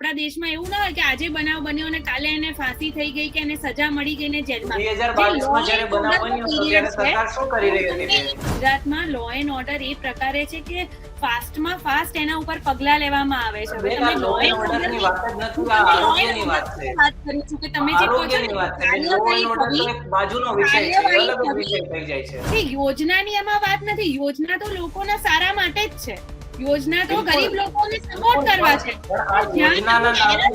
આપણા દેશમાં એવું ના હોય કે આજે બનાવ બન્યો અને કાલે એને ફાંસી થઈ ગઈ કે એને સજા મળી ગઈ ને જેલમાં? ગુજરાતમાં લો એન્ડ ઓર્ડર એ પ્રકારે છે કે ફાસ્ટમાં ફાસ્ટ એના ઉપર પગલા લેવામાં આવે છે. હવે તમે law and and and order order ની ની- વાત જ નથી, વાત order છે. વાત કરું છું કે તમે જે કહો છો બાજુનો વિષય છે અલગ વિષય થઈ જાય છે. કે યોજનાની એમાં વાત નથી. યોજના તો લોકોના સારા માટે જ છે. યોજના તો ગરીબ લોકોને સપોર્ટ કરવા છે.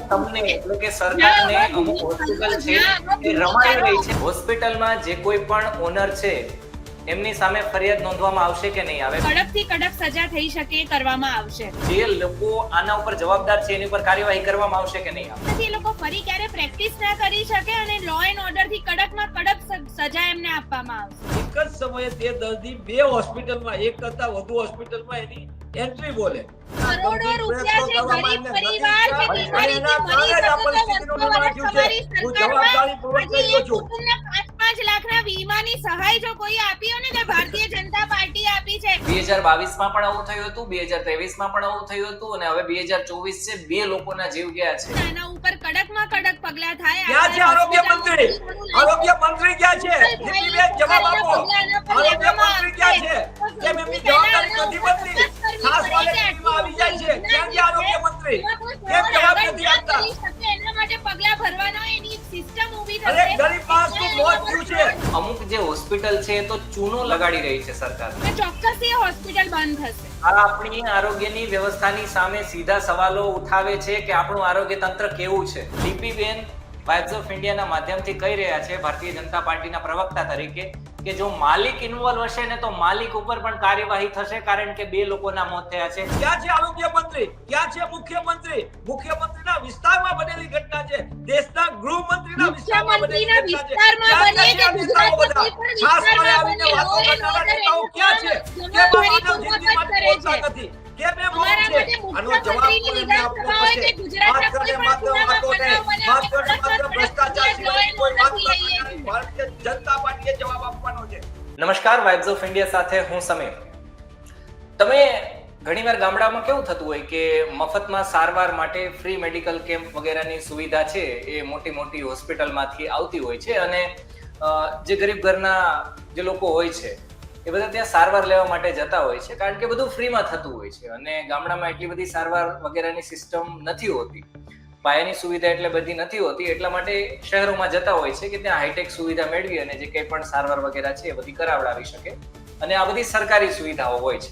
તમને એટલે કે સરકારને અમુક હોસ્પિટલ છે એ રમાઈ રહી છે. હોસ્પિટલમાં જે કોઈ પણ ઓનર છે એમની સામે ફરિયાદ નોંધવામાં આવશે કે નહીં આવે? કડકથી કડક સજા થઈ શકે કરવામાં આવશે. જે લોકો આના ઉપર જવાબદાર છે એની ઉપર કાર્યવાહી કરવામાં આવશે કે નહીં આવે? એ લોકો ફરી ક્યારે પ્રેક્ટિસ ના કરી શકે અને લો એન્ડ ઓર્ડરથી કડકમાં કડક સજા એમને આપવામાં આવશે. એક જ સમયે તે દર્દી બે હોસ્પિટલમાં એક કરતા વધુ હોસ્પિટલમાં એની એન્ટ્રી બોલે. કરોડો રૂપિયા છે ગરીબ પરિવાર જે બીમારીથી મરી શકે તો તમારી સરકારમાં હજી એક કુટુંબને પાંચ પાંચ લાખના વીમાની સહાય જો કોઈ આપી હોય ને ભારતીય જનતા પાર્ટી આપી છે. બે હજાર બાવીસમાં પણ આવું થયું હતું બે હજાર ત્રેવીસમાં પણ આવું થયું હતું અને હવે બે હજાર ચોવીસ છે બે લોકોના જીવ ગયા છે. આના ઉપર કડકમાં કડક પગલા થાય. ક્યાં છે આરોગ્ય મંત્રી. આરોગ્ય મંત્રી ક્યાં છે. નીતિબેન જવાબ આપો. આરોગ્ય મંત્રી ક્યાં છે. કેમ એમની જવાબદારી નથી બનતી ખાસ ક્વોલિટીમાં આવી જાય છે. ક્યાં છે આરોગ્ય મંત્રી કેમ જવાબ નથી આપતા. એના માટે પગલા ભરવાના એની સિસ્ટમ ઊભી અરે થશે. ગરીબ માણસનું મોત થયું છે? અમુક જે હોસ્પિટલ છે તો ચૂનો લગાડી રહી છે સરકાર. ચોક્કસ એ હોસ્પિટલ બંધ થશે. આ આપણી આરોગ્યની વ્યવસ્થાની સામે સીધા સવાલો ઉઠાવે છે કે આપણું આરોગ્ય તંત્ર કેવું છે? લીપીબેન વાઇબ્સ ઓફ ઇન્ડિયાના માધ્યમથી કહી રહ્યા છે ભારતીય જનતા પાર્ટીના પ્રવક્તા તરીકે. કે જો માલિક ઇન્વોલ્વ હશે ને તો માલિક ઉપર પણ કાર્યવાહી થશે કારણ કે બે લોકોના મોત થયા છે. ક્યાં છે આરોગ્ય મંત્રી ક્યાં છે મુખ્યમંત્રી? મુખ્યમંત્રીના વિસ્તારમાં બનેલી ઘટના છે. દેશના ગૃહમંત્રીના વિસ્તારમાં બનેલી ઘટના છે. વિસ્તારમાં બને કે કોઈ પણ વિસ્તારમાં બને, ક્યાં છે? કે કરે છે. બે મૌન છે? આનો જવાબ કોઈને આપવો વિધાનસભા હોય કે પડશે માત્ર ને માત્ર વાતો ખૂણામાં નહીં બનાવ માત્ર ને માત્ર ભ્રષ્ટાચાર સિવાય કોઈ વાત નથી ભારતીય જનતા પાર્ટીએ જવાબ આપવાનો છે. નમસ્કાર વાઇબ્સ ઓફ ઇન્ડિયા સાથે હું સમીર. તમે ઘણીવાર ગામડામાં કેવું થતું હોય કે મફતમાં સારવાર માટે ફ્રી મેડિકલ કેમ્પ વગેરેની સુવિધા છે એ મોટી મોટી હોસ્પિટલમાંથી આવતી હોય છે અને અ, જે ગરીબ ઘરના જે લોકો હોય છે એ બધા ત્યાં સારવાર લેવા માટે જતા હોય છે, કારણ કે બધું ફ્રીમાં થતું હોય છે અને ગામડામાં એટલી બધી સારવાર વગેરેની સિસ્ટમ નથી હોતી. પાયાની સુવિધા એટલે બધી નથી હોતી, એટલા માટે શહેરોમાં જતા હોય છે કે ત્યાં હાઈટેક સુવિધા મેળવી અને જે કંઈ પણ સારવાર વગેરે છે એ બધી કરાવડાવી શકે. અને આ બધી સરકારી સુવિધાઓ હોય છે.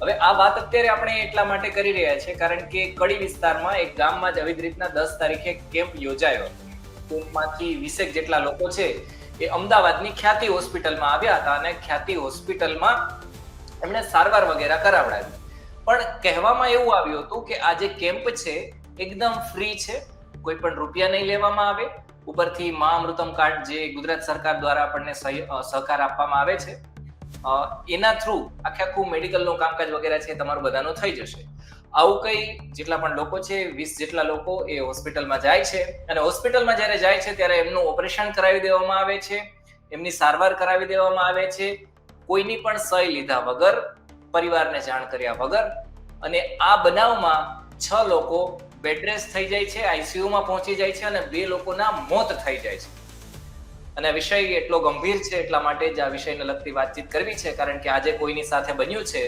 હવે આ વાત અત્યારે આપણે એટલા માટે કરી રહ્યા છે, કારણ કે કડી વિસ્તારમાં એક ગામમાં જ આવી રીતના દસ તારીખે કેમ્પ યોજાયો કેમ્પમાંથી વીસેક જેટલા લોકો છે એ અમદાવાદની ખ્યાતિ હોસ્પિટલમાં આવ્યા હતા અને ખ્યાતિ હોસ્પિટલમાં એમણે સારવાર વગેરે કરાવડાવી. પણ કહેવામાં એવું આવ્યું હતું કે આ જે કેમ્પ છે, એકદમ ફ્રી છે, કોઈ પણ રૂપિયા નહીં લેવામાં આવે. ઉપરથી મા અમૃતમ કાર્ડ જે ગુજરાત સરકાર દ્વારા આપણને સહી- સહકાર આપવામાં આવે છે. એના થ્રુ આખે આખું મેડિકલનું કામકાજ વગેરે છે તમારું બધાનું થઈ જશે. આવું કઈ જેટલા પણ લોકો છે, વીસ જેટલા લોકો એ હોસ્પિટલમાં જાય છે અને હોસ્પિટલમાં જ્યારે જાય છે ત્યારે એમનું ઓપરેશન કરાવી દેવામાં આવે છે, એમની સારવાર કરાવી દેવામાં આવે છે, કોઈની પણ સહી લીધા વગર, પરિવારને જાણ કર્યા વગર અને આ બનાવમાં છ લોકો બેડરેસ થઈ જાય છે આઈસીયુમાં પહોંચી જાય છે અને બે લોકોના મોત થઈ જાય છે. અને વિષય એટલો ગંભીર છે એટલા માટે જ આ વિષયને લગતી વાતચીત કરવી છે, કારણ કે આજે કોઈની સાથે બન્યું છે.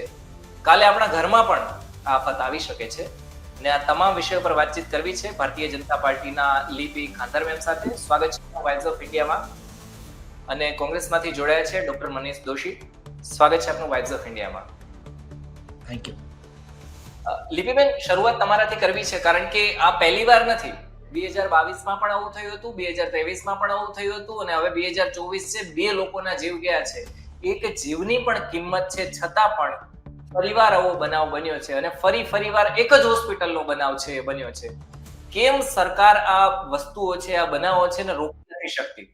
કાલે આપણા ઘરમાં પણ આફત આવી શકે છે. અને આ તમામ વિષયો પર વાતચીત કરવી છે. ભારતીય જનતા પાર્ટીના લીપી ખાંધર મેમ સાથે. સ્વાગત છે વાઇબ્સ ઓફ ઇન્ડિયામાં અને કોંગ્રેસમાંથી જોડાયા છે ડોક્ટર મનીષ દોશી. સ્વાગત છે આપનું વાઇબ્સ ઓફ ઇન્ડિયામાં થેન્ક યુ લિપિબેન શરૂઆત તમારાથી કરવી છે. કારણ કે આ પહેલી વાર નથી. બે હજાર બાવીસમાં પણ આવું થયું હતું. બે હજાર ત્રેવીસમાં પણ આવું થયું હતું. અને હવે બે હજાર ચોવીસ છે. બે લોકોના જીવ ગયા છે. એક જીવની પણ કિંમત છે. છતાં પણ ફરીવાર આવો બનાવ બન્યો છે અને ફરી ફરીવાર એક જ હોસ્પિટલનો બનાવ છે બન્યો છે. કેમ સરકાર આ વસ્તુઓ છે, આ બનાવો છે ને રોકી નથી શકતી?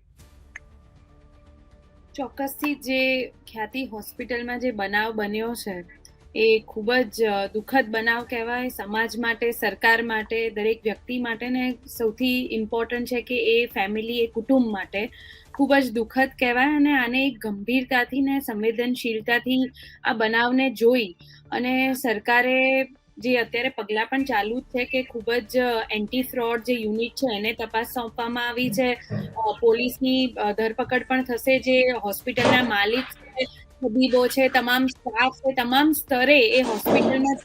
ચોક્કસથી જે ખ્યાતિ હોસ્પિટલમાં જે બનાવ બન્યો છે, એ ખૂબ જ દુઃખદ બનાવ કહેવાય. સમાજ માટે, સરકાર માટે, દરેક વ્યક્તિ માટે ને સૌથી ઇમ્પોર્ટન્ટ છે કે એ ફેમિલી એ કુટુંબ માટે ખૂબ જ દુઃખદ કહેવાય અને આને એક ગંભીરતાથી ને સંવેદનશીલતાથી આ બનાવને જોઈ અને સરકારે જે અત્યારે પગલાં પણ ચાલુ જ છે કે ખૂબ જ એન્ટી ફ્રોડ જે યુનિટ છે એને તપાસ સોંપવામાં આવી છે. પોલીસની ધરપકડ પણ થશે. જે હોસ્પિટલના માલિક છે, તબીબો છે, તમામ સ્ટાફ છે, તમામ સ્તરે એ હોસ્પિટલના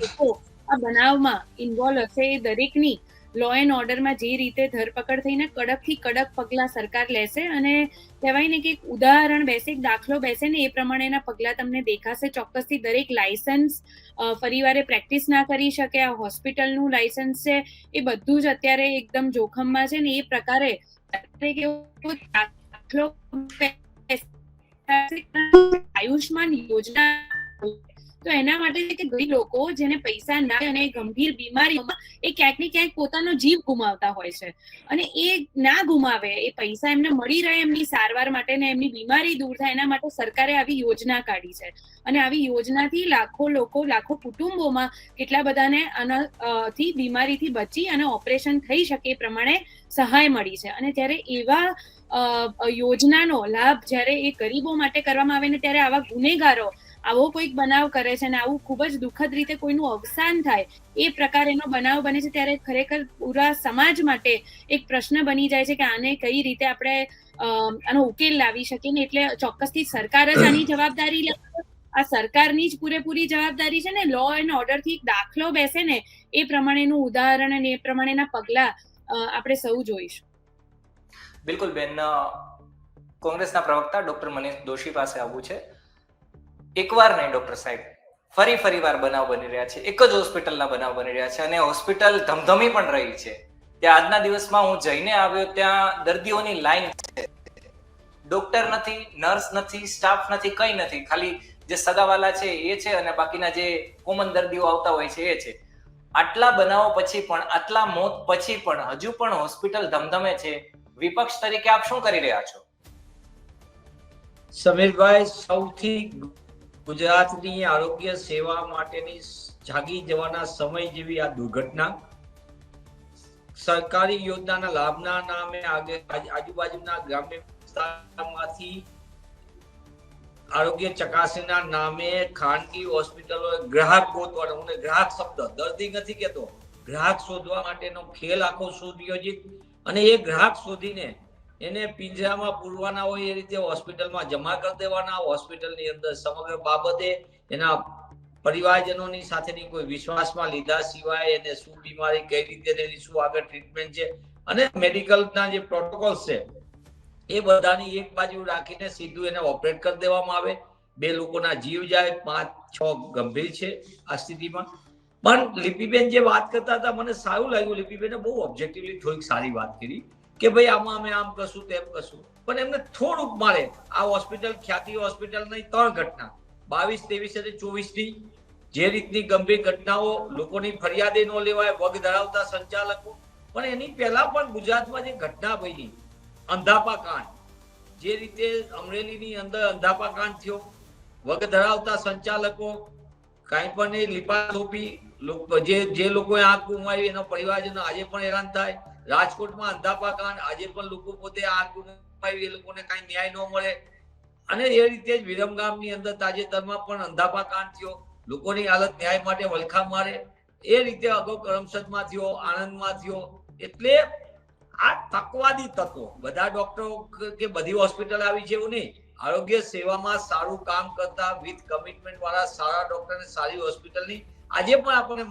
લોકો આ બનાવમાં ઇન્વોલ્વ હશે એ દરેકની. લો એન્ડ ઓર્ડરમાં જે રીતે ધરપકડ થઈને કડકથી કડક પગલાં સરકાર લેશે અને કહેવાય ને કે ઉદાહરણ બેસે, એક દાખલો બેસે ને એ પ્રમાણેના પગલાં તમને દેખાશે. ચોક્કસથી દરેક લાયસન્સ ફરીવારે પ્રેક્ટિસ ના કરી શકે, આ હોસ્પિટલનું લાયસન્સ છે, એ બધું જ અત્યારે એકદમ જોખમમાં છે ને એ પ્રકારે દાખલો આયુષ્માન યોજના તો એના માટે કે ગરીબ લોકો જેને પૈસા ના અને ગંભીર બીમારીઓમાં એ ક્યાંક ને ક્યાંક પોતાનો જીવ ગુમાવતા હોય છે. અને એ ના ગુમાવે, એ પૈસા એમને મળી રહે એમની સારવાર માટે ને એમની બીમારી દૂર થાય, એના માટે સરકારે આવી યોજના કાઢી છે. અને આવી યોજનાથી લાખો લોકો, લાખો કુટુંબોમાં કેટલા બધાને આના થી બીમારીથી બચી અને ઓપરેશન થઈ શકે એ પ્રમાણે સહાય મળી છે. અને ત્યારે એવા યોજનાનો લાભ જ્યારે એ ગરીબો માટે કરવામાં આવે ને ત્યારે આવા ગુનેગારો આવો કોઈક બનાવ કરે છે અને આવું ખૂબ જ દુઃખદ રીતે કોઈનું અવસાન થાય, એ પ્રકારેનો બનાવ બને છે ત્યારે ખરેખર પૂરા સમાજ માટે એક પ્રશ્ન બની જાય છે કે આને કઈ રીતે આપણે આનો ઉકેલ લાવી શકીએ ને એટલે ચોક્કસથી સરકાર જ આની જવાબદારી લે આ સરકારની જ પૂરેપૂરી જવાબદારી છે ને લો એન્ડ ઓર્ડરથી દાખલો બેસે ને એ પ્રમાણેનું ઉદાહરણ અને એ પ્રમાણેના પગલા આપણે સૌ જોઈશું. બિલકુલ બેન કોંગ્રેસના પ્રવક્તા ડોક્ટર મનીષ દોશી પાસે આવવું છે. એકવાર નહીં, ડોક્ટર સાહેબ. ફરી ફરી વાર બનાવ બની રહ્યા છે. એક જ હોસ્પિટલના બનાવ બની રહ્યા છે અને હોસ્પિટલ ધમધમી પણ રહી છે. ત્યાં આજના દિવસમાં હું જઈને આવ્યો, ત્યાં દર્દીઓની લાઈન છે. ડોક્ટર નથી, નર્સ નથી, સ્ટાફ નથી, કંઈ નથી. ખાલી જે સગાવાલા છે એ છે અને બાકીના જે કોમન દર્દીઓ આવતા હોય છે એ છે. આટલા બનાવો પછી પણ, આટલા મોત પછી પણ હજુ પણ હોસ્પિટલ ધમધમે છે. વિપક્ષ તરીકે આપ શું કરી રહ્યા છો? સમીરભાઈ, સૌથી ગુજરાતની આરોગ્ય સેવા માટેની જાગી જવાના સમય જેવી આ દુર્ઘટના. સરકારી યોજનાના લાભના નામે આજુબાજુના ગ્રામ્ય વિસ્તારમાંથી આરોગ્ય ચકાસણીના નામે ખાનગી હોસ્પિટલો ગ્રાહક ગોતવાનો અને ગ્રાહક શબ્દ, દર્દી નથી કેતો ગ્રાહક શોધવા માટેનો ખેલ આખો સુનિયોજિત અને એ ગ્રાહક શોધીને એને પિંજરામાં પૂરવાના હોય એ રીતે હોસ્પિટલમાં જમા કરી દેવાના. હોસ્પિટલની અંદર સમગ્ર બાબતે એના પરિવારજનોની સાથેની કોઈ વિશ્વાસમાં લીધા સિવાય એને શું બીમારી, કઈ રીતે એની શું આગળ ટ્રીટમેન્ટ છે અને મેડિકલના જે પ્રોટોકોલ્સ છે, એ બધાની એક બાજુ રાખીને સીધું એને ઓપરેટ કરી દેવામાં આવે. બે લોકોના જીવ જાય, પાંચ, છ ગંભીર છે આ સ્થિતિમાં. પણ લિપિબેન જે વાત કરતા હતા, મને સારું લાગ્યું. લિપિબેને બહુ ઓબ્જેક્ટિવલી થોડીક સારી વાત કરી. કે ભાઈ આમાં અમે આમ કશું, તેમ કશું. પણ એમને થોડુંક મળે. આ હોસ્પિટલ ખ્યાતિ હોસ્પિટલની ત્રણ ઘટના. બાવીસ, ત્રેવીસ અને ચોવીસની જે રીતની ગંભીર ઘટનાઓ લોકોની ફરિયાદે ન લેવાય, વગ ધરાવતા સંચાલકો. પણ એની પહેલા પણ ગુજરાતમાં જે ઘટના બની અંધાપા કાંડ જે રીતે અમરેલીની અંદર અંધાપા કાંડ થયો, વગ ધરાવતા સંચાલકો કાંઈ પણ એ લીપા થોપી જે જે લોકોએ આંખ ગુમાવી, એનો પરિવારજનો આજે પણ હેરાન થાય. રાજકોટમાં અંધાપા કાંડ આજે પણ લોકો પોતે આ ગુમાવી એ લોકોને કાંઈ ન્યાય ન મળે. અને એ રીતે જ વિરમગામની અંદર તાજેતરમાં પણ અંધાપા કાંડ થયો. લોકોની હાલત ન્યાય માટે વલખા મારે. એ રીતે અગાઉ કરમસદમાં થયો, આણંદમાં થયો. એટલે આ તકવાદી તત્વો, બધા ડોક્ટરો કે- કે બધી હોસ્પિટલ આવી છે એવું નહીં. આરોગ્ય સેવામાં સારું કામ કરતા વિથ કમિટમેન્ટ વાળા સારા ડોક્ટર ને સારી હોસ્પિટલની આજે પણ આપણને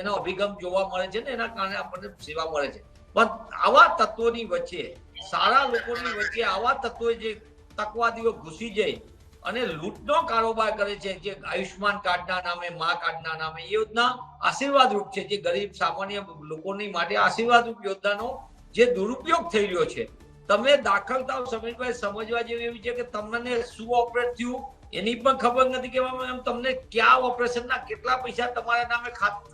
એનો અભિગમ જોવા મળે છે ને, એના કારણે આપણને સેવા મળે છે. પણ આવા તત્વોની વચ્ચે, સારા લોકોની વચ્ચે આવા તત્વો જે તકવાદીઓ ઘૂસી જાય અને લૂંટનો કારોબાર કરે છે, જે આયુષ્માન કાર્ડના નામે, મા કાર્ડના નામે, એ યોજના આશીર્વાદ રૂપ છે, જે ગરીબ, સામાન્ય લોકોની માટે આશીર્વાદ રૂપ યોજનાનો જે દુરુપયોગ થઈ રહ્યો છે. તમે દાખલ થાવ સમીરભાઈ સમજવા જેવી એવી છે કે તમને શું ઓપરેટ થયું? એની પણ ખબર નથી કે એમ તમને કયા ઓપરેશનના કેટલા પૈસા તમારા નામે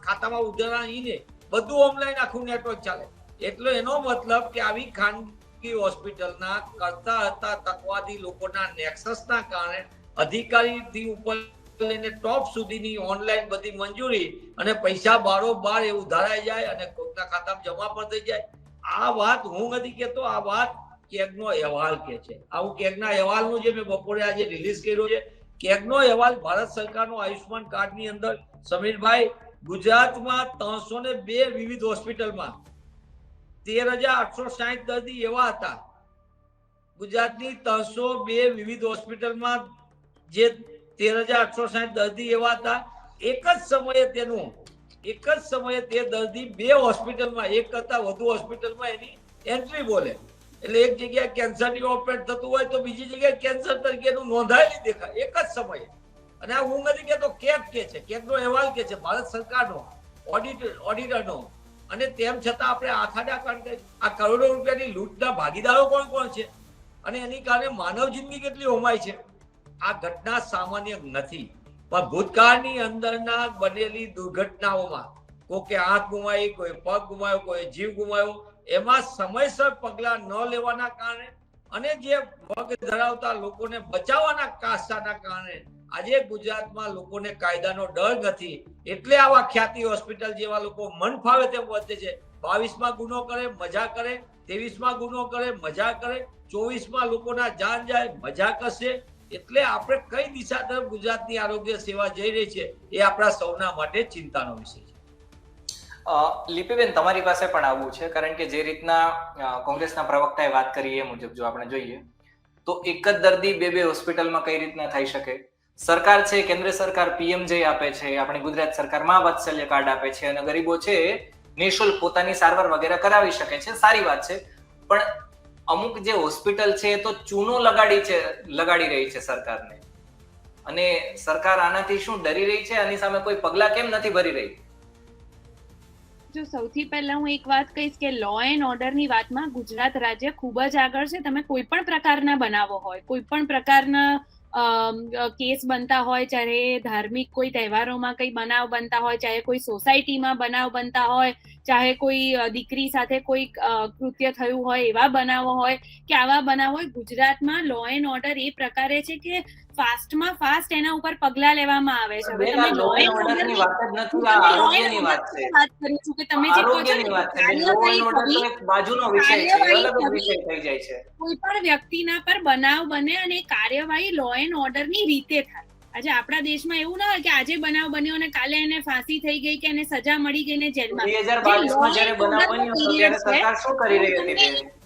ખાતામાં ઉધારા ને બધું ઓનલાઈન આખું નેટવર્ક ચાલે. એટલે એનો મતલબ કે આવી ખાનગી હોસ્પિટલના કરતા હતા તકવાદી લોકોના નેક્સસના કારણે અધિકારીથી ઉપર લઈને ટોપ સુધીની ઓનલાઈન બધી મંજૂરી અને પૈસા બારોબાર એ ઉધારાઈ જાય અને કોઈકના ખાતામાં જમા પણ થઈ જાય. આ વાત હું નથી કેતો આ વાત કેગનો અહેવાલ કે છે. આવું કેગના અહેવાલનું જે મેં બપોરે આજે રિલીઝ કર્યો છે, કેગનો અહેવાલ ભારત સરકારનો આયુષ્માન કાર્ડની અંદર, સમીરભાઈ, ગુજરાતમાં ત્રણસો ને બે વિવિધ હોસ્પિટલમાં તેર હજાર આઠસો સાહીઠ દર્દી એવા હતા. ગુજરાતની ત્રણસો બે વિવિધ હોસ્પિટલમાં જે તેર હજાર આઠસો સાહીઠ દર્દી એવા હતા, એક જ સમયે તેનું, એક જ સમયે તે દર્દી બે હોસ્પિટલમાં, એક કરતા વધુ હોસ્પિટલમાં એની એન્ટ્રી બોલે. એટલે એક જગ્યાએ કેન્સરની ઓપરેટ થતું હોય તો બીજી જગ્યાએ કેન્સર તરીકેનું નોંધાયેલી દેખાય, એક જ સમયે. અને આ હું નથી કહેતો કેપ કે છે કેપનો અહેવાલ કે છે, ભારત સરકારનો ઓડિટ ઓડિટરનો અને તેમ છતાં આપણે આથાડા કારણ આ કરોડો રૂપિયાની લૂંટના ભાગીદારો કોણ કોણ છે? અને એની કારણે માનવ જિંદગી કેટલી હોમાય છે? આ ઘટના સામાન્ય નથી. પણ ભૂતકાળની અંદરના બનેલી દુર્ઘટનાઓમાં કોકે આંખ ગુમાવી, કોઈ પગ ગુમાવ્યો, કોઈ જીવ ગુમાવ્યો, એમાં સમયસર પગલા ન લેવાના કારણે અને જે પગ ધરાવતા લોકોને બચાવવાના કાસ્ટાના કારણે આજે ગુજરાતમાં લોકોને કાયદાનો ડર નથી. એટલે આવા ખ્યાતિ હોસ્પિટલ જેવા લોકો મન ફાવે તેમ વર્તે છે. બાવીસમાં ગુનો કરે, મજા કરે. ત્રેવીસમાં ગુનો કરે, મજા કરે. ચોવીસમાં લોકોના જાન જાય, મજા કરશે. એટલે આપણે કઈ દિશા તરફ ગુજરાતની આરોગ્ય સેવા જઈ રહી છે એ આપણા સૌના માટે ચિંતાનો વિષય છે. લિપિબેન, તમારી પાસે પણ આવવું છે, કારણ કે જે રીતના કોંગ્રેસના પ્રવક્તાએ વાત કરી એ મુજબ જો આપણે જોઈએ, તો એક જ દર્દી બે બે હોસ્પિટલમાં કઈ રીતના થઈ શકે? સરકાર છે, કેન્દ્ર સરકાર પીએમજે આપે છે, આપણી ગુજરાત સરકારમાં વાત્સલ્ય કાર્ડ આપે છે અને ગરીબો છે, નિઃશુલ્ક પોતાની સારવાર વગેરે કરાવી શકે છે. સારી વાત છે. પણ અમુક જે હોસ્પિટલ છે એ તો ચૂનો લગાડી છે, લગાડી રહી છે સરકારને. અને સરકાર આનાથી શું ડરી રહી છે? આની સામે કોઈ પગલા કેમ નથી ભરી રહી? જો સૌથી પહેલા હું એક વાત કહીશ કે લો એન્ડ ઓર્ડરની વાતમાં ગુજરાત રાજ્ય ખૂબ જ આગળ છે. તમે કોઈ પણ પ્રકારના બનાવો હોય, કોઈ પણ પ્રકારના કેસ બનતા હોય ચાહે ધાર્મિક કોઈ તહેવારોમાં કઈ બનાવ બનતા હોય, ચાહે કોઈ સોસાયટીમાં બનાવ બનતા હોય, ચાહે કોઈ દીકરી સાથે કોઈ કૃત્ય થયું હોય, એવા બનાવો હોય, કે આવા બનાવો હોય. ગુજરાતમાં લો એન્ડ ઓર્ડર એ પ્રકારે છે કે ફાસ્ટમાં ફાસ્ટ એના ઉપર પગલા લેવામાં આવે છે. હવે તમે law law and and order order ની ની- વાત જ નથી આ આરોગ્યની વાત છે. વાત કરું છું કે તમે જે આરોગ્યની વાત છે. law કાર્યવાહી તો એક બાજુનો વિષય છે અલગ વિષય થઈ જાય છે. કોઈ પણ વ્યક્તિના પર બનાવ બને અને કાર્યવાહી લો એન્ડ ઓર્ડરની રીતે થાય. આજે આપણા દેશમાં એવું ના હોય કે આજે બનાવ બન્યો અને કાલે એને ફાંસી થઈ ગઈ કે એને સજા મળી ગઈ ને જેલમાં.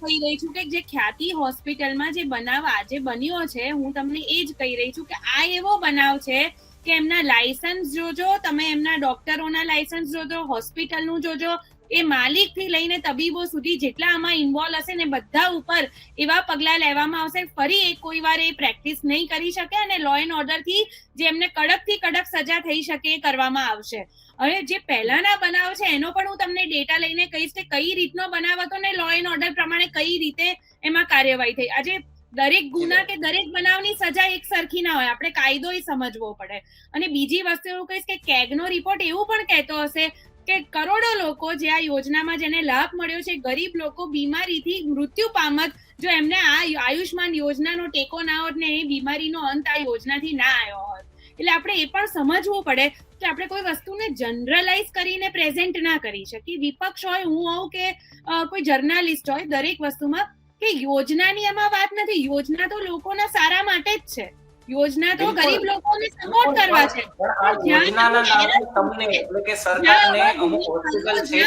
કહી રહી છું કે જે ખ્યાતિ હોસ્પિટલમાં જે બનાવ આજે બન્યો છે હું તમને એ જ કહી રહી છું કે આ એવો બનાવ છે કે એમના લાયસન્સ જોજો તમે એમના ડોક્ટરોના લાયસન્સ જોજો હોસ્પિટલનું જોજો એ માલિકથી લઈને તબીબો સુધી જેટલા આમાં ઇન્વોલ્વ હશે ને બધા ઉપર એવા પગલા લેવામાં આવશે. ફરી એક કોઈ વાર એ પ્રેક્ટિસ નહીં કરી શકે અને લો એન્ડ ઓર્ડરથી જે એમને કડકથી કડક સજા થઈ શકે એ કરવામાં આવશે. હવે જે પહેલાના બનાવ છે, એનો પણ હું તમને ડેટા લઈને કહીશ કે કઈ રીતનો બનાવ હતો ને લો એન્ડ ઓર્ડર પ્રમાણે કઈ રીતે એમાં કાર્યવાહી થઈ. આજે દરેક ગુના કે દરેક બનાવની સજા એક સરખી ના હોય. આપણે કાયદો સમજવો પડે. અને બીજી વસ્તુ એવું કહીશ કે કેગનો રિપોર્ટ એવું પણ કહેતો હશે કે કરોડો લોકો જે આ યોજનામાં જેને લાભ મળ્યો છે, ગરીબ લોકો બીમારીથી મૃત્યુ પામત, જો એમને આ આયુષ્માન યોજનાનો ટેકો ના હોત ને એ બીમારીનો અંત આ યોજનાથી ના આવ્યો હોત. એટલે આપણે એ પણ સમજવું પડે કે આપણે કોઈ વસ્તુને જનરલાઇઝ કરીને પ્રેઝન્ટ ના કરી શકીએ. વિપક્ષ હોય, હું હોઉં કે કોઈ જર્નાલિસ્ટ હોય, દરેક વસ્તુમાં કે યોજનાની એમાં વાત નથી. યોજના તો લોકોના સારા માટે જ છે. યોજના તો ગરીબ લોકોને સપોર્ટ કરવા છે. યોજનાના નામે તમને એટલે કે સરકારને અમુક હોસ્પિટલ છે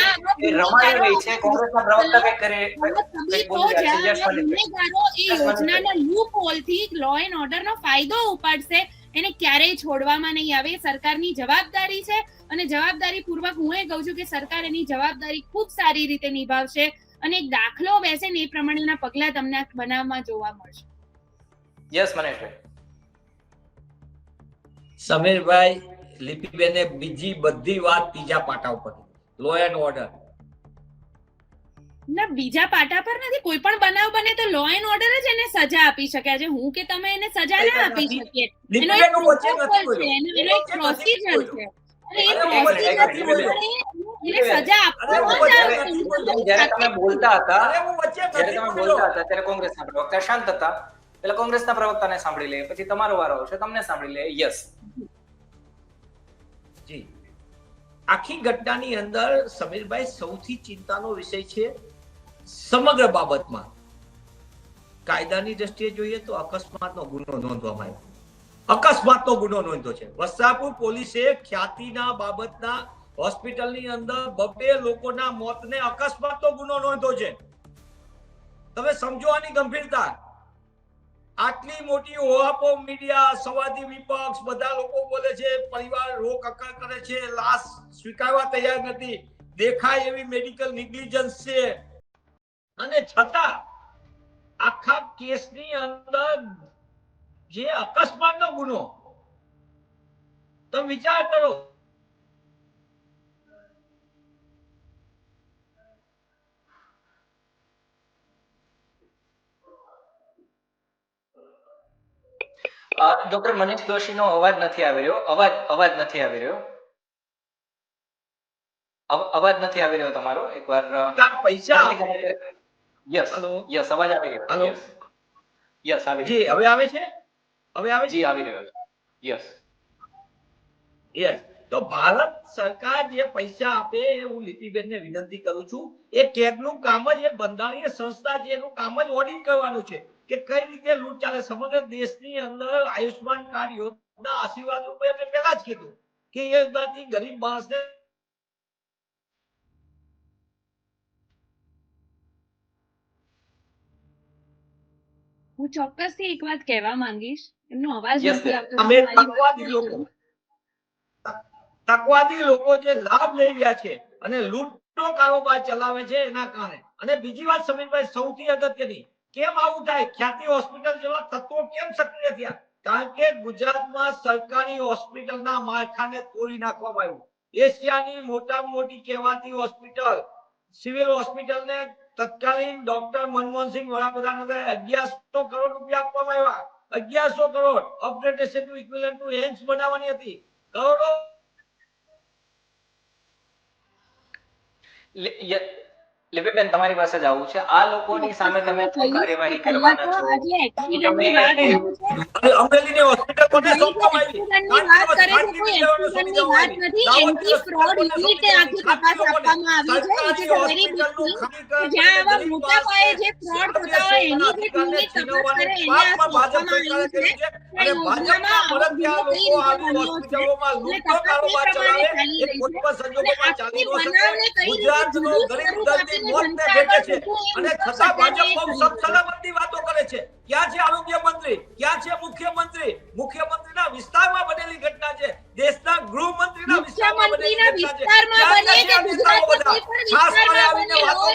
એ રમાડી રહી છે કોંગ્રેસના પ્રવક્તા કરે કંઈક બોલી રહ્યા છે યશ મલિક ગુનેગારો એ યોજનાના લૂપ હોલથી લો એન્ડ ઓર્ડર નો ફાયદો ઉપાડશે એને ક્યારેય છોડવામાં નહીં આવે સરકારની જવાબદારી છે. અને જવાબદારી પૂર્વક હું એ કહું છું કે સરકાર એની જવાબદારી ખૂબ સારી રીતે નિભાવશે અને એક દાખલો બેસે ને એ પ્રમાણેના પગલા તમને બનાવમાં જોવા મળશે. યસ મનેશભાઈ સમીરભાઈ લિપિબેને બીજી બધી વાત ત્રીજા પાટા ઉપર લો એન્ડ ઓર્ડર ના બીજા પાટા પર નથી. કોઈ પણ બનાવ બને તો લો એન્ડ ઓર્ડર જ એને સજા આપી શકે છે. હું કે તમે એને સજા ના આપી શકીએ. એનો એક પ્રોસિજર છે. બોલતા હતા ત્યારે કોંગ્રેસના પ્રવક્તા શાંત હતા. એટલે કોંગ્રેસના પ્રવક્તાને સાંભળી લે પછી તમારો વારો આવશે, તમને સાંભળી લે યસ જી. આખી ઘટનાની અંદર સમીરભાઈ સૌથી ચિંતાનો વિષય છે સમગ્ર બાબતમાં. કાયદાની દ્રષ્ટિએ જોઈએ તો અકસ્માતનો ગુનો નોંધવામાં આવ્યો. અકસ્માતનો ગુનો નોંધ્યો છે. વસ્ત્રાપુર પોલીસે ખ્યાતિના બાબતના હોસ્પિટલની અંદર બબે લોકોના મોતને અકસ્માતનો ગુનો નોંધો છે. તમે સમજો આની ગંભીરતા આટલી મોટી ઓહાપો મીડિયા, સવાદી વિપક્ષ, બધા લોકો બોલે છે, પરિવાર રોક અકળ કરે છે, લાશ સ્વીકારવા તૈયાર નથી. દેખાય એવી મેડિકલ નિગ્લિજન્સ છે. અને છતાં, આખા કેસની અંદર જે અકસ્માતનો ગુનો, તમે વિચાર કરો ડોક્ટર મનીષ દોશીનો અવાજ નથી આવી રહ્યો. અવાજ અવાજ નથી આવી રહ્યો. અવાજ નથી આવી રહ્યો તમારો. એકવાર પૈસા યસ યસ અવાજ આવી રહ્યો? યસ. આવી જી હવે આવે છે? હવે આવે જી આવી રહ્યો છે. યસ. Yes. તો ભારત સરકાર જે પૈસા આપે એ હું લીટીબેનને વિનંતી કરું છું એ કેગનું કામ જ એ બંધારણીય સંસ્થા છે એનું કામ જ ઓડિટ કરવાનું છે. કે કઈ રીતે લૂંટ ચાલે? સમગ્ર દેશની અંદર આયુષ્માન કાર્ડ યોજના આશીર્વાદ રૂપે મેં પહેલા જ કીધું કે એ યોજનાથી ગરીબ માણસને હું ચોક્કસથી એક વાત કહેવા માંગીશ. એમનો અવાજ નથી આવતો. અમે તકવાદી લોકો. તકવાદી લોકો જે લાભ લઈ રહ્યા છે અને લૂંટનો કારોબાર ચલાવે છે એના કારણે. અને બીજી વાત સમીરભાઈ સૌથી અગત્યની કેમ આવું થાય? ખ્યાતિ હોસ્પિટલ જેવા તત્વો કેમ સક્રિય થયા? કારણ કે ગુજરાતમાં સરકારી હોસ્પિટલના માળખાને તોડી નાખવામાં આવ્યું. એશિયાની મોટામાં મોટી કહેવાતી હોસ્પિટલ, સિવિલ હોસ્પિટલને તત્કાલીન ડોક્ટર મનમોહનસિંહ વડાપ્રધાન હતા અગિયારસો કરોડ રૂપિયા આપવામાં આવ્યા. અગિયારસો crore upgradation to equivalent to AIIMS બનાવવાની હતી. કરોડો લિપિબેન તમારી પાસે જ આવું છે. આ લોકોની સામે તમે શું કાર્યવાહી પહેલા કરવાના તો છો? આજે એક્સિડન્ટની વાત કરે છે? અને અમરેલીની હોસ્પિટલ કોને સોંપવામાં આવી એક્સિડન્ટની વાત કરે છે કોઈ એક્સિડન્ટની વાત નથી. એન્ટી ફ્રોડ યુનિટે આખી તપાસ આપવામાં આવી છે. which is a very big thing. કે જ્યાં આવા મોટા પાયે જે ફ્રોડ થતા હોય એની જે ટીમની તપાસ કરે એને આ સોંપવામાં આવ્યું છે? અને ભાજપના મળતિયા લોકો આવી હોસ્પિટલોમાં લૂંટનો કારોબાર ચલાવે. એ કોઈ પણ સંજોગોમાં ચાલી ન શકે. ગુજરાતનો ગરીબ દર્દી મોતને ભેટે છે. અને છતાં ભાજપ બહુ સલામતની વાતો કરે છે. ક્યાં છે આરોગ્ય મંત્રી ક્યાં છે મુખ્યમંત્રી? મુખ્યમંત્રીના વિસ્તારમાં બનેલી ઘટના છે. દેશના ગૃહમંત્રીના વિસ્તારમાં બનેલી મુખ્યમંત્રીના ઘટના છે. વિસ્તારમાં બને કે? પણ છાસ વિસ્તારમાં વાતો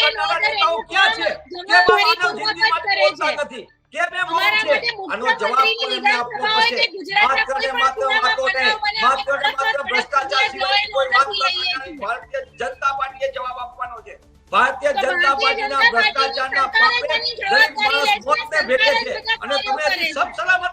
નથી. કે બે છે. આનો જવાબ કોઈને આપવો પડશે. માત્ર ને માત્ર ગુજરાતના માત્ર ભ્રષ્ટાચાર સિવાય કોઈ વાત ન ભારતીય જનતા પાર્ટીના ભ્રષ્ટાચારના પાપે ગરીબ માણસ મોતને ભેટે છે અને તમે. સબ સલામતની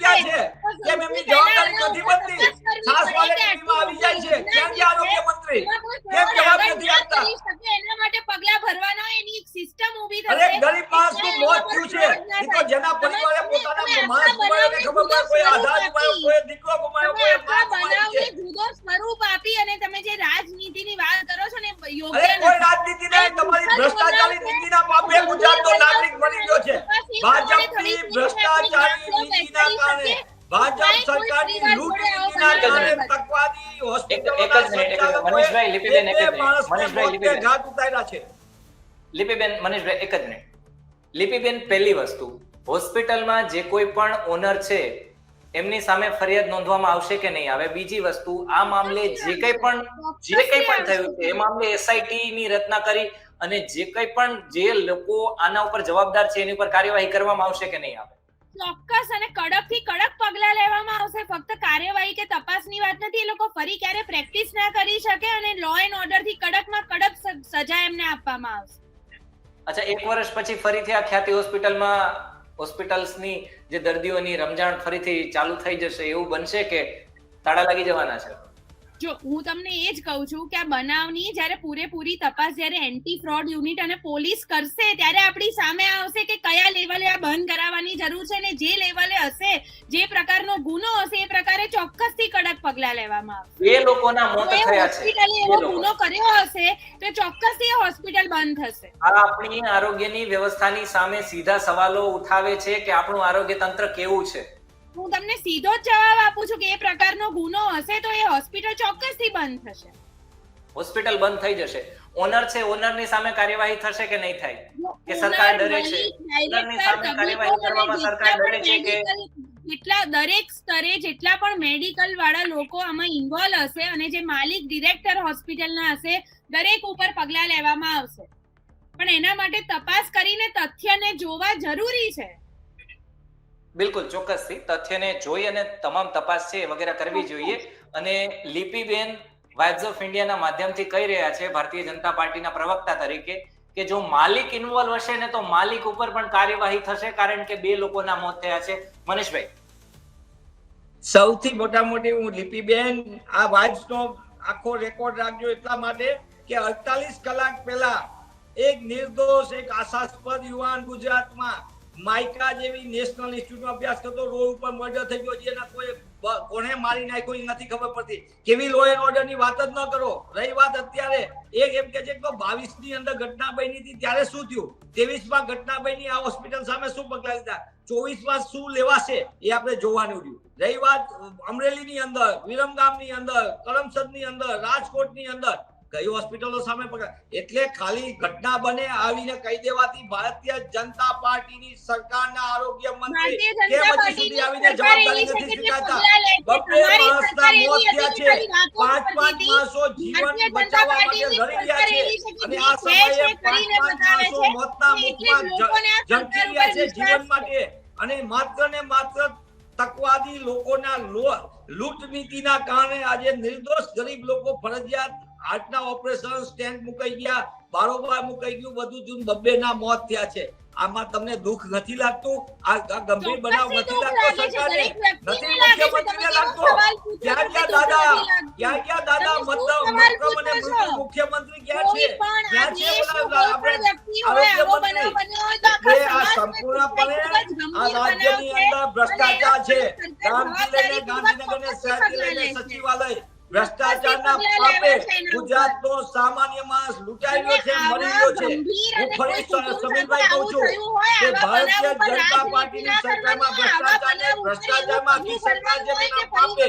ક્યાં છે. કેમ એમની જવાબદારી નથી બનતી. છાસ વાળે ટીવીમાં આવી જાય છે. ક્યાં ગયા આરોગ્ય મંત્રી. કેમ જવાબ નથી આપતા? એના માટે પગલા ભરવાના એની સિસ્ટમ ઊભી અરે થશે ગરીબ માણસનું મોત થયું છે? એ તો જેના પરિવારે પોતાના માણસ ગુમાવ્યો ખબર પડે કોઈ આધાર ગુમાવ્યો કોઈ દીકરો ગુમાવ્યો કોઈ મા ગુમાવી જુદો સ્વરૂપ આપી અને તમે જે રાજનીતિની વાત કરો છો ને યોગ્ય કોઈ રાજનીતિ નહીં તમારી ભ્રષ્ટાચારી નીતિના પાપે ગુજરાતનો નાગરિક બની ગયો છે. ભાજપની ભ્રષ્ટાચારી નીતિના કારણે ભાજપ સરકારની લૂંટ નીતિના કારણે તકવાદી એક- એક જ હોસ્પિટલોના મિનિટ, એક જ મિનિટ. સંચાલકોએ મનીષભાઈ, લિપિબેન, એક. માણસને મનીષભાઈ, લિપિબેન. ઘાટ ઉતાર્યા છે લિપિબેન મનીષભાઈ એક જ મિનિટ લિપિબેન પહેલી વસ્તુ હોસ્પિટલમાં જે કોઈ પણ ઓનર છે એમની સામે ફરિયાદ નોંધવામાં આવશે કે નહીં આવે બીજી વસ્તુ આ મામલે જે કંઈ પણ જે કંઈ પણ થયું છે એ મામલે એસઆઈટી ની રચના કરી અને જે કંઈ પણ જે લોકો આના ઉપર જવાબદાર છે એની ઉપર કાર્યવાહી કરવામાં આવશે કે નહીં આવે ચોક્કસ અને કડકથી કડક પગલા લેવામાં આવશે. ફક્ત કાર્યવાહી કે તપાસની વાત નથી, એ લોકો ફરી ક્યારે પ્રેક્ટિસ ના કરી શકે અને લો એન્ડ ઓર્ડરથી કડકમાં કડક સજા એમને આપવામાં આવશે. અચ્છા, એક વર્ષ પછી ફરીથી આ ખ્યાતિ હોસ્પિટલમાં, હોસ્પિટલ્સની જે દર્દીઓની રમજાણ ફરીથી ચાલુ થઈ જશે, એવું બનશે કે તાળા લાગી જવાના છે? જો હું તમને એ જ કહું છું કે આ બનાવની જ્યારે પૂરેપૂરી તપાસ જ્યારે એન્ટી ફ્રોડ યુનિટ અને પોલીસ કરશે ત્યારે આપણી સામે આવશે કે કયા લેવલે આ બંધ કરાવવાની જરૂર છે ને જે લેવલે હશે જે પ્રકારનો ગુનો હશે એ પ્રકારે ચોક્કસથી કડક પગલાં લેવામાં આવશે. એ લોકોના મોત થયા છે. હોસ્પિટલે એવો ગુનો કર્યો હશે તો ચોક્કસથી હોસ્પિટલ બંધ થશે. આ આપણી આરોગ્યની વ્યવસ્થાની સામે સીધા સવાલો ઉઠાવે છે કે આપણું આરોગ્ય તંત્ર કેવું છે? હું તમને સીધો જવાબ આપું છું કે એ પ્રકારનો ગુનો હશે તો એ હોસ્પિટલ ચોક્કસથી બંધ થશે. હોસ્પિટલ બંધ થઈ જશે. ઓનર છે ઓનરની સામે કાર્યવાહી થશે કે નહીં થાય? કે સરકાર ડરે છે? ઓનરની સામે કાર્યવાહી કરવામાં સરકાર ડરે છે કે- જેટલા દરેક સ્તરે જેટલા પણ મેડિકલ વાળા લોકો આમાં ઇન્વોલ્વ હશે અને જે માલિક ડિરેક્ટર હોસ્પિટલના હશે દરેક ઉપર પગલા લેવામાં આવશે. પણ એના માટે તપાસ કરીને તથ્યને જોવા જરૂરી છે. બિલકુલ ચોક્કસથી તથ્યને જોઈ અને તમામ તપાસ છે વગેરે કરવી જોઈએ. અને લિપિબેન વાઇબ્સ ઓફ ઇન્ડિયાના માધ્યમથી કહી રહ્યા છે ભારતીય જનતા પાર્ટીના પ્રવક્તા તરીકે કે જો માલિક ઇન્વોલ્વ હશે ને તો માલિક ઉપર પણ કાર્યવાહી થશે કારણ કે બે લોકોના મોત થયા છે. મનીષભાઈ. સૌથી મોટા મોટી હું લિપિબેન, આ વાઇબ્સ નો આખો રેકોર્ડ રાખજો એટલા માટે કે અડતાલીસ કલાક પહેલા એક નિર્દોષ, એક આશાસ્પદ યુવાન ગુજરાતમાં માઇકા જેવી નેશનલ ઇન્સ્ટિટ્યૂટમાં અભ્યાસ કરતો, રોડ ઉપર મર્ડર થઈ ગયો, જેના કોઈ કોને મારી નાખ્યો એ નથી ખબર પડતી. કેવી લો એન્ડ ઓર્ડરની વાત જ ન કરો. રહી વાત અત્યારે. એક એમ કે છે કે બાવીસની અંદર ઘટના બની હતી, ત્યારે શું થયું? ત્રેવીસમાં ઘટના બની, આ હોસ્પિટલ સામે શું પગલા લીધા? ચોવીસમાં શું લેવાશે એ આપણે જોવાનું રહ્યું. રહી વાત અમરેલી ની અંદર વિરમગામની અંદર કરમસદની અંદર રાજકોટની અંદર. કઈ હોસ્પિટલો સામે પકડ એટલે ખાલી ઘટના બને આવીને કહી દેવાથી ભારતીય જનતા પાર્ટીની સરકારના આરોગ્ય મંત્રી કે પછી સુધી આવીને જવાબદારી નથી સ્વીકારતા? તમારી માણસના મોત થયા છે. પાંચ પાંચ માણસો જીવન બચાવવા માટે લડી રહ્યા છે. અને આ સમયે પાંચ પાંચ માણસો. મોતના મુખમાં સરકાર રહ્યા છે જીવન માટે. અને માત્ર ને માત્ર તકવાદી લોકોના લૂંટ નીતિના કારણે આજે નિર્દોષ ગરીબ લોકો ફરજિયાત હાર્ટના ઓપરેશન સ્ટેન્ડ મુકાઈ ગયા બારોબાર મુકાઈ ગયું બધું જૂન બબ્બે ના મોત થયા છે આમાં તમને દુઃખ નથી લાગતું આ ગંભીર બનાવ નથી લાગતો લાગે સરકારને નથી. મુખ્યમંત્રીને લાગતો ક્યાં ક્યાં દાદા ક્યાં ક્યાં દાદા? મતલબ મક્કમ અને? મુખ્યમંત્રી ક્યાં છે ક્યાં છે આપણે આરોગ્ય મંત્રી? આ સંપૂર્ણપણે આ રાજ્યની અંદર ભ્રષ્ટાચાર છે લઈને ગાંધીનગર ને. સચિવાલય ભ્રષ્ટાચારના પાપે છે એના ગુજરાતનો સામાન્ય માણસ લૂંટાઈ ગયો છે મરી ગયો છે. હું ફરી સમીરભાઈ કહું છું આવું થયું હોય, કે ભારતીય જનતા પાર્ટીની સરકારમાં કરવાની હોય, આવા ભ્રષ્ટાચારને ભ્રષ્ટાચારમાં એવું કિસરકાર જમીનના પાપે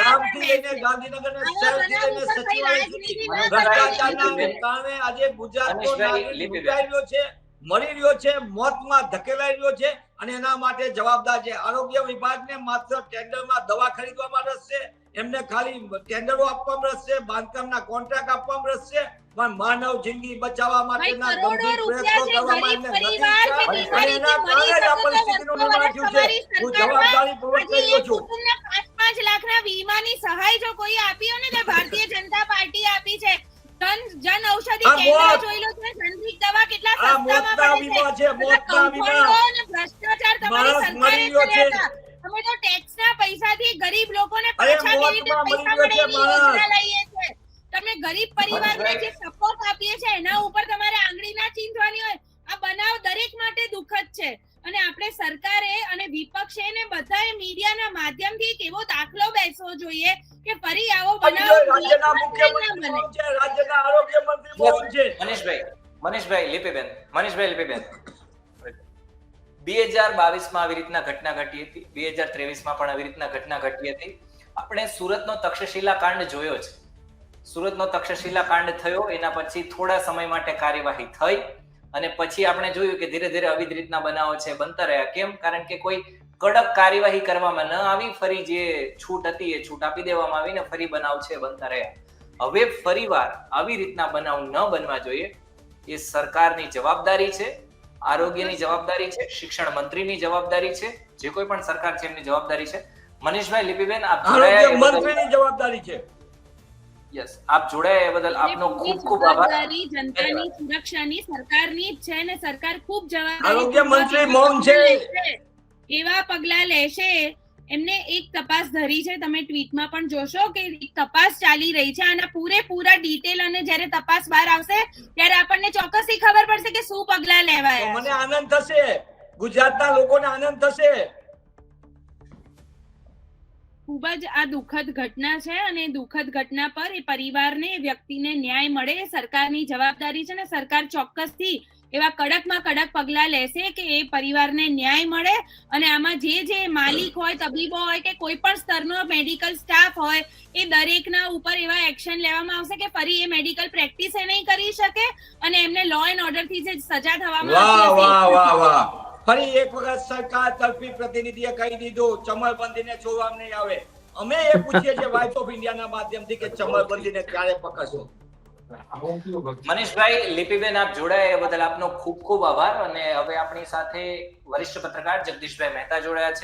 ગામથી લઈને બેસે. ગાંધીનગર ને આવા શહેરથી લઈને સચિવાલય સુધી ભ્રષ્ટાચારના કારણે આજે ગુજરાતનો નાગરિક લૂંટાઈ રહ્યો છે મરી રહ્યો છે મોતમાં ધકેલાઈ રહ્યો છે અને એના માટે જવાબદાર છે. આરોગ્ય વિભાગને માત્ર ટેન્ડરમાં દવા ખરીદવામાં રસ છે. એમને ખાલી ટેન્ડરો આપવામાં રસ છે બાંધકામના કોન્ટ્રાક્ટ આપવામાં રસ છે પણ માનવ જિંદગી બચાવવા માટેના ગંભીર પ્રયત્નો કરવામાં એના કારણે આ પરિસ્થિતિનું મરી શકો તો નિર્માણ થયું છે હું જવાબદારી પૂર્વક કહી છું પાંચ લાખના વીમાની સહાય જો કોઈ આપી હોય ને તો ભારતીય જનતા પાર્ટી આપી છે જન જન ઔષધિ કેન્દ્ર જોઈ લો તમે જનરિક દવા કેટલા સસ્તામાં વીમા છે, મોતના વીમા. ભ્રષ્ટાચાર તમારી સરકારે. કર્યા હતા. પૈસાથી ગરીબ લોકોને પાછા કેવી રીતે પૈસા મળે એવી યોજના લઈએ છે તમે ગરીબ પરિવારને જે સપોર્ટ આપીએ છે એના ઉપર તમારે આંગળી ના ચીંધવાની હોય. આ બનાવ દરેક માટે દુઃખદ છે. અને આપણે સરકારે અને વિપક્ષે ને બધાએ મીડિયાના માધ્યમથી એક એવો દાખલો બેસવો જોઈએ કે ફરી આવો બનાવ રાજ્યના મુખ્યમંત્રી રાજ્યના આરોગ્ય મંત્રી છે? મનીષભાઈ મનીષભાઈ લીપીબેન મનીષભાઈ લીપીબેન. બે હજાર બાવીસમાં આવી રીતના ઘટના ઘટી હતી. બે હજાર ત્રેવીસમાં પણ આવી રીતના ઘટના ઘટી હતી. આપણે સુરતનો તક્ષશિલા કાંડ જોયો છે. સુરતનો તક્ષશિલા કાંડ થયો, એના પછી થોડા સમય માટે કાર્યવાહી થઈ અને પછી આપણે જોયું કે ધીરે ધીરે આવી રીતના બનાવો છે, બનતા રહ્યા. કેમ? કારણ કે કોઈ કડક કાર્યવાહી કરવામાં ન આવી, ફરી જે છૂટ હતી એ છૂટ આપી દેવામાં આવી ને ફરી બનાવ છે, બનતા રહ્યા. હવે ફરીવાર આવી રીતના બનાવ ન બનવા જોઈએ, એ સરકારની જવાબદારી છે. આરોગ્યની જવાબદારી છે શિક્ષણ મંત્રીની જવાબદારી છે જે કોઈ પણ સરકાર છે એમની જવાબદારી છે. મનીષભાઈ લિપિબેન આપ જોડાયા આરોગ્ય મંત્રીની જવાબદારી છે. યસ આપ જોડાયા એ બદલ આપનો ખૂબ ખૂબ આભાર. જનતાની સુરક્ષાની સરકારની છે ને સરકાર ખૂબ જવાબદારી આરોગ્ય મંત્રી મૌન છે. એવા પગલા લેશે એમને એક તપાસ ધરી છે તમે ટ્વીટમાં પણ જોશો કે તપાસ ચાલી રહી છે આના પૂરેપૂરા ડિટેલ અને જ્યારે તપાસ બહાર આવશે ત્યારે આપણને ચોક્કસથી ખબર પડશે કે શું પગલા લેવાય મને આનંદ થશે. ગુજરાતના લોકોને આનંદ થશે. ખૂબ જ આ દુઃખદ ઘટના છે અને દુઃખદ ઘટના પર એ પરિવારને વ્યક્તિને ન્યાય મળે સરકારની જવાબદારી છે ને સરકાર ચોક્કસથી એવા કડકમાં કડક પગલા લેશે કે એ પરિવારને ન્યાય મળે અને આમાં જે જે માલિક હોય તબીબો હોય કે કોઈ પણ સ્તરનો મેડિકલ સ્ટાફ હોય એ દરેકના ઉપર એવા એક્શન લેવામાં આવશે કે ફરી એ મેડિકલ પ્રેક્ટિસ એ નહીં કરી શકે અને એમને લો એન્ડ ઓર્ડરથી જે સજા થવામાં વાહ વાહ વાહ વાહ. ફરી એક વખત સરકાર તરફી પ્રતિનિધિએ કહી દીધું ચમરબંધીને જોવા નહીં આવે. અમે એ પૂછીએ છીએ વાઇફ ઓફ ઇન્ડિયાના માધ્યમથી કે ચમરબંધીને ક્યારે પકડશો? મનીષભાઈ, લિપિબેન, આપ જોડાયા એ બદલ આપનો ખૂબ ખૂબ આભાર અને હવે આપણી સાથે વરિષ્ઠ પત્રકાર જગદીશભાઈ મહેતા જોડાયા છે.